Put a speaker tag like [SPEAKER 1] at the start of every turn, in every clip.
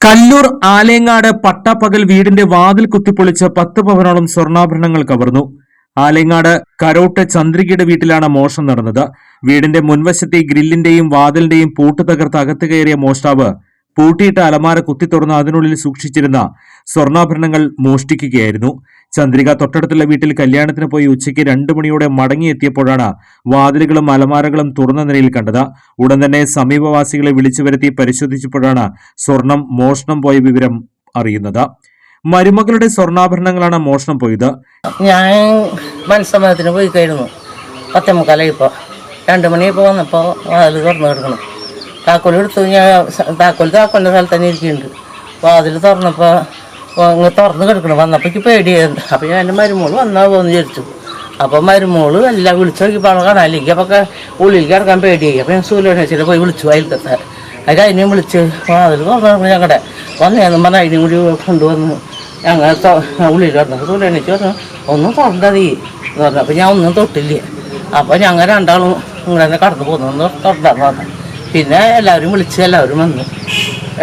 [SPEAKER 1] കല്ലൂർ ആലേങ്ങാട് പട്ടാപ്പകൽ വീടിന്റെ വാതിൽ കുത്തിപ്പൊളിച്ച് പത്ത് പവനോളം സ്വർണാഭരണങ്ങൾ കവർന്നു. ആലേങ്ങാട് കരോട്ട് ചന്ദ്രികയുടെ വീട്ടിലാണ് മോഷണം നടന്നത്. വീടിന്റെ മുൻവശത്തെ ഗ്രില്ലിന്റെയും വാതിലിന്റെയും പൂട്ട് തകർത്ത് അകത്ത് കയറിയ മോഷ്ടാവ് പൂട്ടിയിട്ട അലമാര കുത്തി കുത്തിത്തുറന്ന് അതിനുള്ളിൽ സൂക്ഷിച്ചിരുന്ന സ്വർണാഭരണങ്ങൾ മോഷ്ടിക്കുകയായിരുന്നു. ചന്ദ്രിക തൊട്ടടുത്തുള്ള വീട്ടിൽ കല്യാണത്തിന് പോയി ഉച്ചയ്ക്ക് രണ്ടു മണിയോടെ മടങ്ങിയെത്തിയപ്പോഴാണ് വാതിലുകളും അലമാരകളും തുറന്ന നിലയിൽ കണ്ടത്. ഉടൻ തന്നെ സമീപവാസികളെ വിളിച്ചു വരുത്തി പരിശോധിച്ചപ്പോഴാണ് സ്വർണം മോഷണം പോയ വിവരം അറിയുന്നത്. മരുമകളുടെ സ്വർണാഭരണങ്ങളാണ് മോഷണം പോയത്.
[SPEAKER 2] ഞാൻ മനസ്സമ്മതത്തിന് പോയി കഴിഞ്ഞു പത്തേ മുക്കാലായി ഇപ്പോൾ രണ്ട് മണിയപ്പോൾ വന്നപ്പോൾ വാതിൽ തുറന്നു കിടക്കണം താക്കോൽ എടുത്തു ഞാൻ താക്കോൽ താക്കോലിന്റെ സ്ഥലത്ത് തന്നെ ഇരിക്കുന്നുണ്ട്. വാതിൽ തുറന്നപ്പോൾ അങ്ങ് തുറന്ന് കിടക്കണം. വന്നപ്പോൾ എനിക്ക് പേടിയായിരുന്നു. അപ്പോൾ ഞാൻ എന്റെ മരുമോൾ വന്നാവുമെന്ന് വിചാരിച്ചു. അപ്പോൾ മരുമോൾ എല്ലാം വിളിച്ചു നോക്കിയപ്പോൾ അവളെ കാണാനില്ലെങ്കിൽ അപ്പോൾ ഉള്ളിൽ കിടക്കാൻ പേടിയായി. അപ്പോൾ ഞാൻ സൂര്യനേച്ചിട്ട് പോയി വിളിച്ചു അയൽക്കത്തെ. അത് അതിനെയും വിളിച്ച് വാതിൽ തുറന്നു ഞങ്ങളുടെ വന്നേന്ന് പറഞ്ഞാൽ അതിനും കൂടി കൊണ്ടുവന്ന് ഞങ്ങൾ ഉള്ളിൽ കിടന്നു. സൂര്യനേച്ച് പറഞ്ഞു ഒന്നും തുറന്നതീ എന്ന് പറഞ്ഞു. അപ്പോൾ ഞാൻ ഒന്നും തൊട്ടില്ല. അപ്പോൾ ഞങ്ങൾ രണ്ടാളും ഇങ്ങനെ തന്നെ കടന്നു പോകുന്നു തുറന്നു പറഞ്ഞു പിന്നെ എല്ലാവരും വിളിച്ച് എല്ലാവരും വന്നു.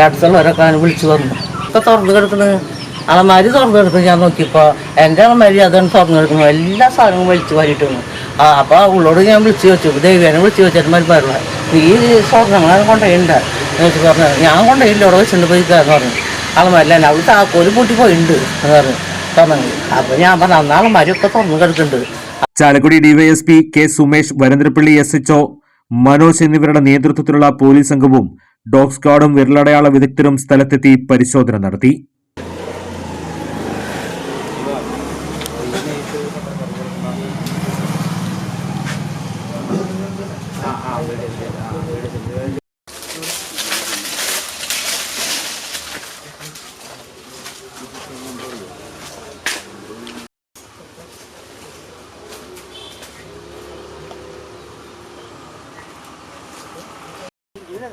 [SPEAKER 2] അടുത്തുള്ളവരൊക്കെ അങ്ങനെ വിളിച്ച് വന്നു. ഇപ്പം തുറന്നു കിടക്കുന്നത് അളമാരി തുറന്നു കിടക്കുന്നു ഞാൻ നോക്കിയപ്പോൾ എന്റെ അളമാരി അതാണ് തുറന്നു കിടക്കുന്നത് എല്ലാ സാധനവും വലിച്ചു വാരിയിട്ടുണ്ട് ആ അപ്പോൾ ഉള്ളോട് ഞാൻ വിളിച്ച് ചോദിച്ചു. ദൈവേനെ വിളിച്ച് വെച്ചിട്ട് നീ ഈ സ്വർണങ്ങളാണ് കൊണ്ടുപോയിണ്ട. എന്ന് വെച്ച് പറഞ്ഞു ഞാൻ കൊണ്ടുപോയില്ല. ഇവിടെ വെച്ചിട്ടുണ്ട് പോയിക്കാന്ന് പറഞ്ഞു. അളമാരില്ല അവൾ താക്കോൽ പൊട്ടി പോയിട്ടുണ്ട് എന്ന് പറഞ്ഞു. തുറന്നെങ്കിൽ അപ്പോൾ ഞാൻ പറഞ്ഞു അന്ന് ഒക്കെ തുറന്നു കിടക്കുന്നുണ്ട്.
[SPEAKER 1] Chalakudy DYSP K Sumesh Varantharappilly S HO Manoj എന്നിവരുടെ നേതൃത്വത്തിലുള്ള പോലീസ് സംഘവും ഡോഗ് സ്ക്വാഡും വിരലടയാള വിദഗ്ധരും സ്ഥലത്തെത്തി പരിശോധന നടത്തി.